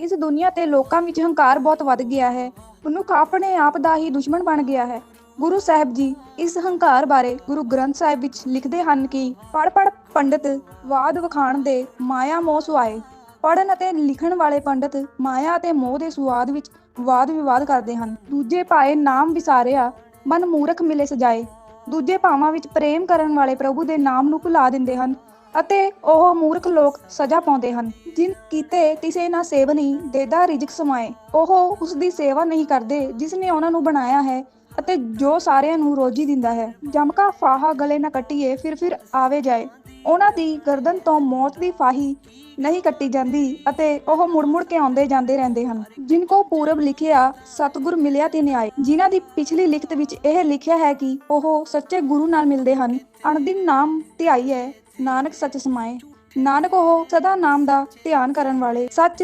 ਇਸ ਦੁਨੀਆ ਤੇ ਲੋਕਾਂ ਵਿੱਚ ਹੰਕਾਰ ਬਹੁਤ ਵੱਧ ਗਿਆ ਹੈ। ਮਨੁੱਖ ਆਪਣੇ ਆਪ ਦਾ ਹੀ ਦੁਸ਼ਮਣ ਬਣ ਗਿਆ ਹੈ। ਗੁਰੂ ਸਾਹਿਬ ਜੀ ਇਸ ਹੰਕਾਰ ਬਾਰੇ ਗੁਰੂ ਗ੍ਰੰਥ ਸਾਹਿਬ ਵਿੱਚ ਲਿਖਦੇ ਹਨ ਕਿ ਪੜ ਪੜ ਪੰਡਿਤ ਵਾਦ ਵਖਾਣ ਦੇ ਮਾਇਆ ਮੋਹ ਸੁਆਏ। ਪੜਨ ਅਤੇ ਲਿਖਣ ਵਾਲੇ ਪੰਡਿਤ ਮਾਇਆ ਅਤੇ ਮੋਹ ਦੇ ਸੁਆਦ ਵਿੱਚ ਵਾਦ ਵਿਵਾਦ ਕਰਦੇ ਹਨ। ਦੂਜੇ ਪਾਏ ਨਾਮ ਵਿਸਾਰਿਆ, ਮਨ ਮੂਰਖ ਮਿਲੇ ਸਜਾਏ। ਦੂਜੇ ਭਾਵਾਂ ਵਿੱਚ ਪ੍ਰੇਮ ਕਰਨ ਵਾਲੇ ਪ੍ਰਭੂ ਦੇ ਨਾਮ ਨੂੰ ਭੁਲਾ ਦਿੰਦੇ ਹਨ। ਅਤੇ ਉਹ ਮੂਰਖ ਲੋਕ ਸਜ਼ਾ ਪਾਉਂਦੇ ਹਨ। ਜਿਨ ਕੀਤੇ ਤਿਸੇ ਨਾ ਸੇਵਨੀ ਦੇਦਾ ਰਿਜਕ ਸਮਾਏ। ਉਹ ਉਸ ਦੀ ਸੇਵਾ ਨਹੀਂ ਕਰਦੇ ਜਿਸ ਨੇ ਉਹਨਾਂ ਨੂੰ ਬਣਾਇਆ ਹੈ ਅਤੇ ਜੋ ਸਾਰਿਆਂ ਨੂੰ ਰੋਜੀ ਦਿੰਦਾ ਹੈ। ਜਮਕਾ ਫਾਹਾ ਗਲੇ ਨਾ ਕੱਟੀਏ, ਫਿਰ ਫਿਰ ਆਵੇ ਜਾਏ। ਉਹਨਾਂ ਦੀ ਗਰਦਨ ਤੋਂ ਮੌਤ ਦੀ ਫਾਹੀ ਨਹੀਂ ਕੱਟੀ ਜਾਂਦੀ ਅਤੇ ਉਹ ਮੁੜ ਮੁੜ ਕੇ ਆਉਂਦੇ ਜਾਂਦੇ ਰਹਿੰਦੇ ਹਨ। ਜਿਨ ਕੋ ਪੂਰਬ ਲਿਖਿਆ, ਸਤਗੁਰ ਮਿਲਿਆ ਤੇ ਨਿਆਏ। ਜਿਨ੍ਹਾਂ ਦੀ ਪਿਛਲੀ ਲਿਖਤ ਵਿੱਚ ਇਹ ਲਿਖਿਆ ਹੈ ਕਿ ਉਹ ਸੱਚੇ ਗੁਰੂ ਨਾਲ ਮਿਲਦੇ ਹਨ। ਅਣਦਿਨ ਨਾਮ ਧਿਆਈਐ ਨਾਨਕ ਸੱਚ ਸਮਾਏ। ਨਾਨਕ ਉਹ ਸਦਾ ਨਾਮ ਦਾ ਧਿਆਨ ਕਰਨ ਵਾਲੇ ਸੱਚ